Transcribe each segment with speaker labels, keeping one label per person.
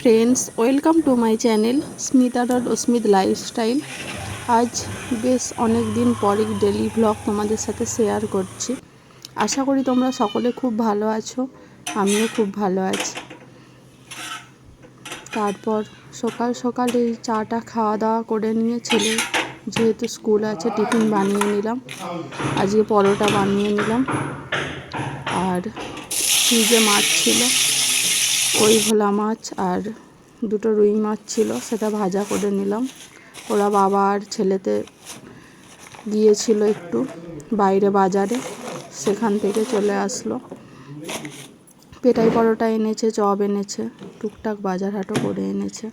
Speaker 1: Friends welcome to my channel Smita dot Smith lifestyle আজ বেশ অনেক দিন পরে ডেলি ব্লগ তোমাদের সাথে শেয়ার করছি। আশা করি তোমরা সকলে খুব ভালো আছো, আমিও খুব ভালো আছি। তারপর সকাল সকাল এই চাটা খাওয়া দাওয়া করে নিয়ে ছেলে যেহেতু স্কুল আছে টিফিন বানিয়ে নিলাম। আজকে পরোটা বানিয়ে নিলাম। আর ফ্রিজে মাছ ছিল ওই ভোলা মাছ আর দুটো রুই মাছ ছিল, সেটা ভাজা করে নিলাম। ওরা বাবা আর ছেলেতে গিয়েছিল একটু বাইরে বাজারে, সেখান থেকে চলে আসলো। পেটাই পরোটা এনেছে, চপ এনেছে, টুকটাক বাজার হাটও করে এনেছে।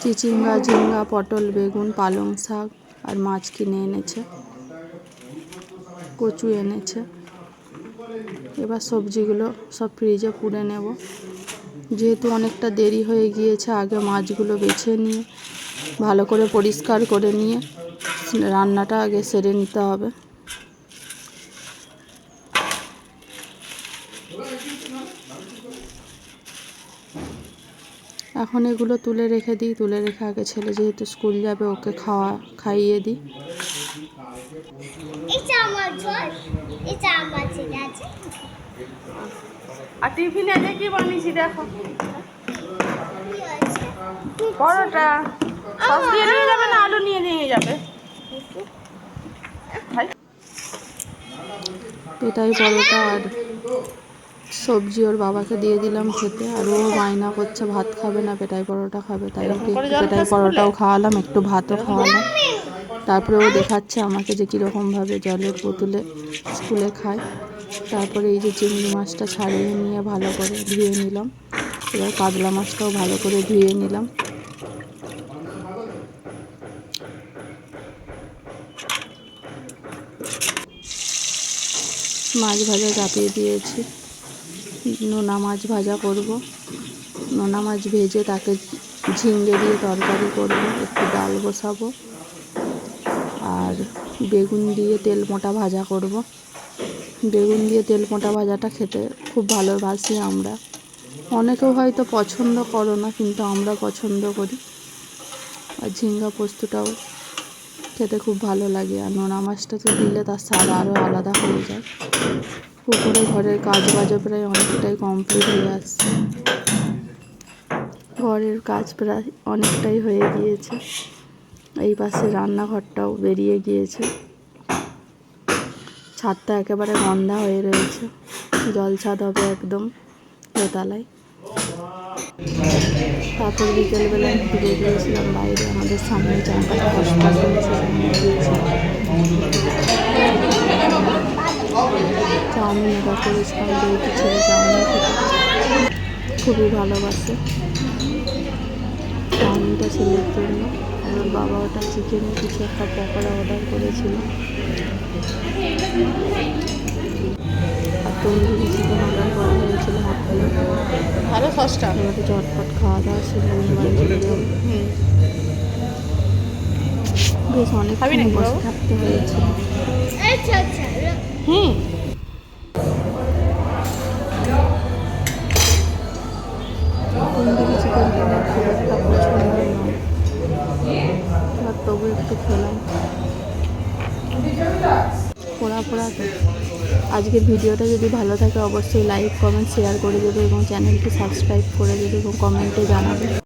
Speaker 1: চিচিঙ্গা, ঝিঙ্গা, পটল, বেগুন, পালং শাক আর মাছ কিনে এনেছে, কচু এনেছে। এবার সবজিগুলো সব ফ্রিজে পুড়ে নেব। যেহেতু অনেকটা দেরি হয়ে গিয়েছে, আগে মাছগুলো বেছে নিয়ে, ভালো করে পরিষ্কার করে নিয়ে, রান্নাটা আগে সেরে নিতে হবে। এখন এগুলো তুলে রেখে দিই তুলে রেখে আগে ছেলে যেহেতু স্কুল যাবে ওকে খাওয়া খাইয়ে দিই। আর টিফিনে কি বানিয়েছি দেখো। পরোটা। সস দিয়ে নিয়ে যাবে না আলু নিয়ে নিয়ে যাবে? এটাই পরোটা আর সবজি ওর বাবাকে দিয়ে দিলাম খেতে আর ও বায়না করছে ভাত খাবে না পেটাই পরোটা খাবে তাই ওকে পেটাই পরোটাও খাওয়ালাম একটু ভাতও খাওয়ালাম। তারপরে ও দেখাচ্ছে আমাকে যে কীরকমভাবে জলের বোতলে স্কুলে খায়। তারপরে এই যে চিংড়ি মাছটা ছাড়িয়ে নিয়ে ভালো করে ধুয়ে নিলাম। এবার কাতলা মাছটাও ভালো করে ধুয়ে নিলাম। মাছ ভাজা চাপিয়ে দিয়েছি। নোনা মাছ ভাজা করব। নোনা মাছ ভেজে তাকে ঝিঙ্গে দিয়ে তরকারি করব, একটু ডাল বসাবো, আর বেগুন দিয়ে তেল মোটা ভাজা করব। বেগুন দিয়ে তেল মোটা ভাজাটা খেতে খুব ভালোবাসি আমরা। অনেকেও হয়তো পছন্দ করো না, কিন্তু আমরা পছন্দ করি। আর ঝিঙ্গা পোস্তটাও খেতে খুব ভালো লাগে, আর নোনা মাছটা তো দিলে তার স্বাদ আরও আলাদা হয়ে যায়। পুকুরে ঘরের কাজ বাজও প্রায় অনেকটাই কমপ্লিট হয়ে আসছে ঘরের কাজ প্রায় অনেকটাই হয়ে গিয়েছে। এই পাশে রান্নাঘরটাও বেরিয়ে গিয়েছে। ছাদটা একেবারে গন্ধা হয়ে রয়েছে। জল ছাদ হবে একদম দোতলায়। তারপর বিকেলবেলায় ফিরে গিয়েছিলাম বাইরে। আমাদের সামনে চারপাশে হসপিটাল চাউমিন অর্ডার করেছিলাম যেহেতু ছেলে চাউমিন খেতে খুবই ভালোবাসে। চাউমিনটা ছেলের জন্য। আমার বাবা ওটা চিকেনের কিছু একটা পকোড়া অর্ডার করেছিল। তন্দুরি চিকেন অর্ডার করা হয়েছিল হাফ প্লেট
Speaker 2: ভালো
Speaker 1: এবারে চটপট খাওয়া দাওয়া আমি যাব বেশ অনেক বসে থাকতে হয়েছে।
Speaker 3: আচ্ছা আচ্ছা
Speaker 2: হুম।
Speaker 1: আর তবু একটু খেলাম। পোড়া পোড়া আজকের ভিডিওটা যদি ভালো থাকে, অবশ্যই লাইক কমেন্ট শেয়ার করে দেবে এবং চ্যানেলটি সাবস্ক্রাইব করে দেবে এবং কমেন্টে জানাবে।